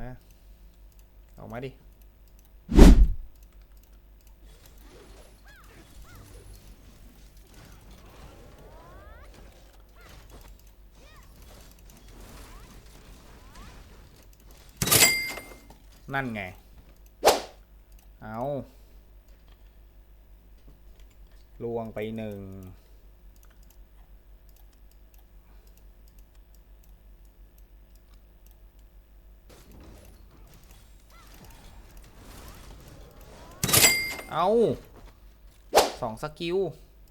มาออกมาดินั่นไง เอาลวงไปหนึ่ง เอาสองสกิล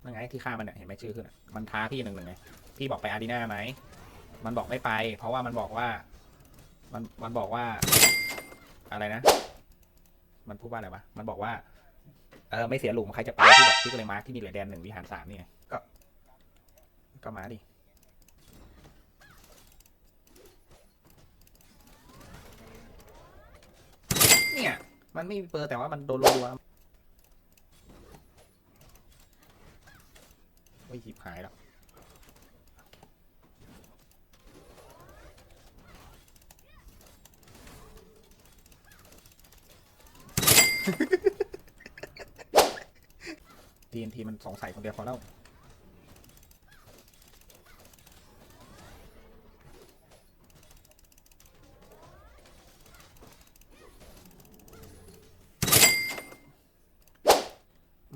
ยังไงที่ฆ่ามันเนี่ยเห็นไหมชื่อขึ้นมันท้าพี่หนึ่งหนึ่งไงพี่บอกไปอาร์ดีนาไหมมันบอกไม่ไป เพราะว่ามันบอกว่า มันมันบอกว่า อะไรนะ มันพูดว่าอะไรวะมันบอกว่าเออไม่เสียหลุมใครจะไปที่บอกที่ก็เลยมาร์คที่มีเหลือแดนหนึ่งวิหารสามนี่ไงก็ ก็มาดิเนี่ย มันไม่มีเปอร์แต่ว่ามันโดนรัว โอ้ยหิบหายแล้วทีนทีมันสงสัยคนเดียวพอแล้ว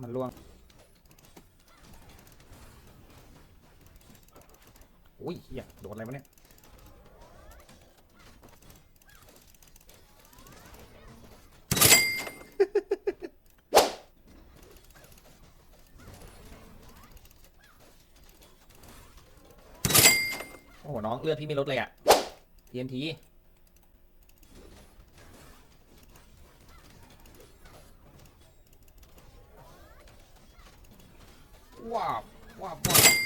มันล่วง อุ้ยเฮียโดนอะไรวะเนี่ยโอ้โหน้องเลือดพี่ไม่ลดเลยอะ TNT ว้าวว้าวว้าว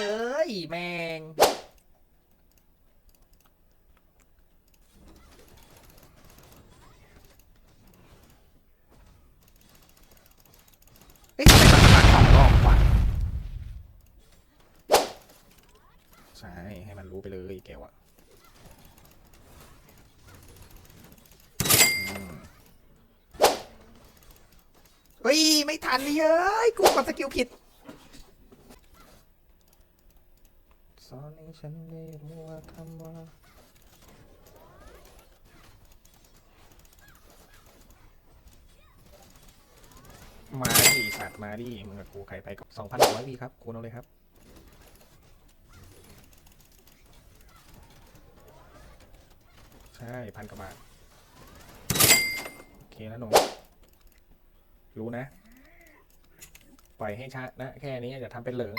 อ้ยไอ้ยแมงเฮ้ยทำไมมันมาสองรอบวะใช่ ให้มันรู้ไปเลยแกวะเฮ้ย ไม่ทันเลยเฮ้ย กูกดสกิลผิด สอนให้ฉันได้รู้ว่าคำว่ามาดิสัตว์มาดิมึงกับกูใครไปก็สองพันร้อยวีครับคูณเอาเลยครับ ใช่พันกว่าบาทโอเคนะหนูรู้นะ ปล่อยให้ชานะแค่นี้อย่าทำเป็นเหลิง